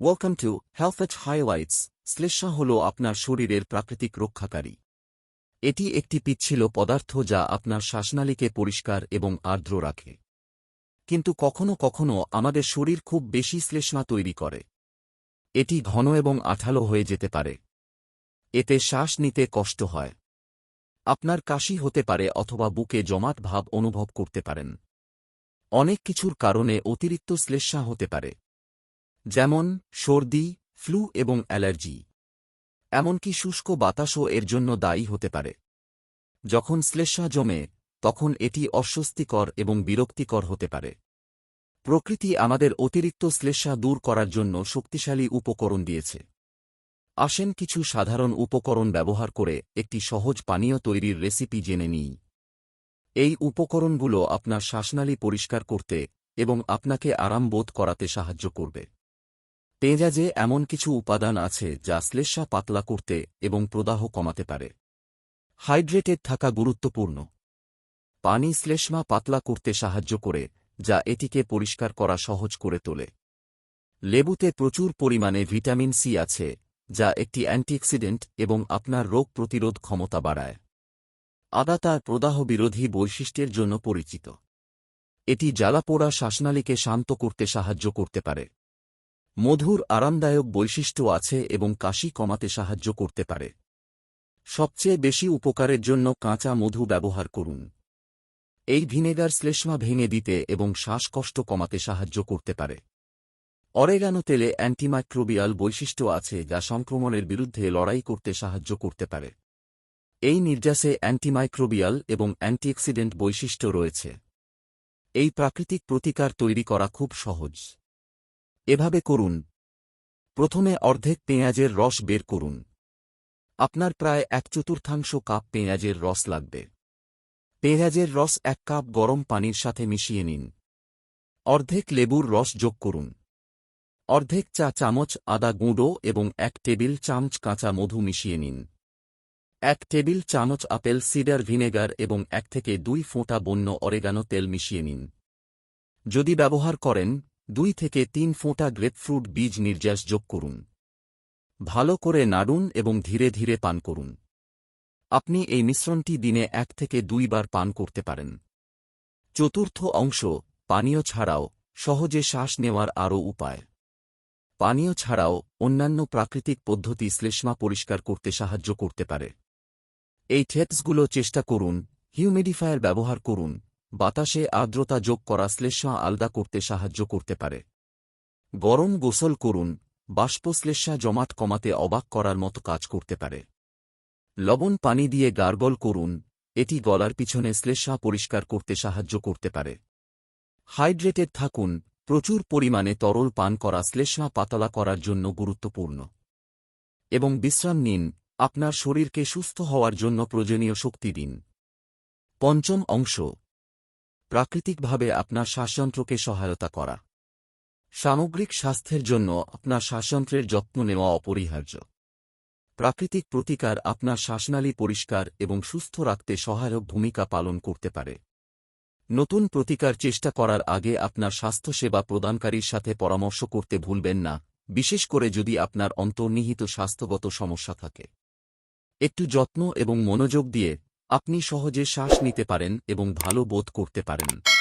Welcome to health H highlights শ্লেষ্মা হল আপনার শরীরের প্রাকৃতিক রক্ষাকারী। এটি একটি পিচ্ছিল পদার্থ যা আপনার শ্বাসনালীকে পরিষ্কার এবং আর্দ্র রাখে। কিন্তু কখনো কখনো আমাদের শরীর খুব বেশি শ্লেষ্মা তৈরি করে। এটি ঘন এবং আঠালো হয়ে যেতে পারে। এতে শ্বাস নিতে কষ্ট হয়। আপনার কাশি হতে পারে অথবা বুকে জমাট ভাব অনুভব করতে পারেন। অনেক কিছুর কারণে অতিরিক্ত শ্লেষ্মা হতে পারে। যেমন, সর্দি, ফ্লু এবং অ্যালার্জি। এমনকি শুষ্ক বাতাসও এর জন্য দায়ী হতে পারে। যখন শ্লেষ্মা জমে, তখন এটি অস্বস্তিকর এবং বিরক্তিকর হতে পারে। প্রকৃতি আমাদের অতিরিক্ত শ্লেষ্মা দূর করার জন্য শক্তিশালী উপকরণ দিয়েছে। আসেন কিছু সাধারণ উপকরণ ব্যবহার করে একটি সহজ পানীয় তৈরির রেসিপি জেনে নিই। এই উপকরণগুলো আপনার শ্বাসনালী পরিষ্কার করতে এবং আপনাকে আরাম বোধ করাতে সাহায্য করবে। পেঁয়াজে এমন কিছু উপাদান আছে যা শ্লেষ্মা পাতলা করতে এবং প্রদাহ কমাতে পারে। হাইড্রেটেড থাকা গুরুত্বপূর্ণ। পানি শ্লেষ্মা পাতলা করতে সাহায্য করে, যা এটিকে পরিষ্কার করা সহজ করে তোলে। লেবুতে প্রচুর পরিমাণে ভিটামিন সি আছে, যা একটি অ্যান্টিঅক্সিডেন্ট এবং আপনার রোগ প্রতিরোধ ক্ষমতা বাড়ায়। আদা তার প্রদাহ বিরোধী বৈশিষ্ট্যের জন্য পরিচিত। এটি জ্বালাপোড়া শ্বাসনালীকে শান্ত করতে সাহায্য করতে পারে। মধুর আরামদায়ক বৈশিষ্ট্য আছে এবং কাশি কমাতে সাহায্য করতে পারে। সবচেয়ে বেশি উপকারের জন্য কাঁচা মধু ব্যবহার করুন। এই ভিনেগার শ্লেষ্মা ভেঙে দিতে এবং শ্বাসকষ্ট কমাতে সাহায্য করতে পারে। অরেগানো তেলে অ্যান্টিমাইক্রোবিয়াল বৈশিষ্ট্য আছে যা সংক্রমণের বিরুদ্ধে লড়াই করতে সাহায্য করতে পারে। এই নির্যাসে অ্যান্টিমাইক্রোবিয়াল এবং অ্যান্টিঅক্সিডেন্ট বৈশিষ্ট্য রয়েছে। এই প্রাকৃতিক প্রতিকার তৈরি করা খুব সহজ। এভাবে করুন। প্রথমে অর্ধেক পেঁয়াজের রস বের করুন। আপনার প্রায় এক চতুর্থাংশ কাপ পেঁয়াজের রস লাগবে। পেঁয়াজের রস এক কাপ গরম পানির সাথে মিশিয়ে নিন। অর্ধেক লেবুর রস যোগ করুন। অর্ধেক চা চামচ আদা গুঁড়ো এবং এক টেবিল চামচ কাঁচা মধু মিশিয়ে নিন। এক টেবিল চামচ আপেল সিডার ভিনেগার এবং এক থেকে দুই ফোঁটা বন্য অরেগানো তেল মিশিয়ে নিন। যদি ব্যবহার করেন দুই থেকে তিন ফোঁটা গ্রেপফ্রুট বীজ নির্যাস যোগ করুন। ভালো করে নাড়ুন এবং ধীরে ধীরে পান করুন। আপনি এই মিশ্রণটি দিনে এক থেকে দুইবার পান করতে পারেন। চতুর্থ অংশ, পানীয় ছাড়াও সহজে শ্বাস নেওয়ার আরও উপায়। পানীয় ছাড়াও অন্যান্য প্রাকৃতিক পদ্ধতি শ্লেষ্মা পরিষ্কার করতে সাহায্য করতে পারে। এই টেপসগুলো চেষ্টা করুন, হিউমিডিফায়ার ব্যবহার করুন বাতাসে আর্দ্রতা যোগ করা শ্লেষ্মা আলদা করতে সাহায্য করতে পারে। গরম গোসল করুন বাষ্পশ্লেষ্মা জমাট কমাতে অবাক করার মতো কাজ করতে পারে। লবণ পানি দিয়ে গার্গল করুন, এটি গলার পিছনে শ্লেষ্মা পরিষ্কার করতে সাহায্য করতে পারে। হাইড্রেটেড থাকুন, প্রচুর পরিমাণে তরল পান করা শ্লেষ্মা পাতলা করার জন্য গুরুত্বপূর্ণ। এবং বিশ্রাম নিন, আপনার শরীরকে সুস্থ হওয়ার জন্য প্রয়োজনীয় শক্তি দিন। পঞ্চম অংশ প্রাকৃতিকভাবে আপনার শ্বাসযন্ত্রকে সহায়তা করা। সামগ্রিক স্বাস্থ্যের জন্য আপনার শ্বাসযন্ত্রের যত্ন নেওয়া অপরিহার্য। প্রাকৃতিক প্রতিকার আপনার শ্বাসনালী পরিষ্কার এবং সুস্থ রাখতে সহায়ক ভূমিকা পালন করতে পারে। নতুন প্রতিকার চেষ্টা করার আগে আপনার স্বাস্থ্যসেবা প্রদানকারীর সাথে পরামর্শ করতে ভুলবেন না, বিশেষ করে যদি আপনার অন্তর্নিহিত স্বাস্থ্যগত সমস্যা থাকে। একটু যত্ন এবং মনোযোগ দিয়ে আপনি সহজে শ্বাস নিতে পারেন এবং ভালো বোধ করতে পারেন।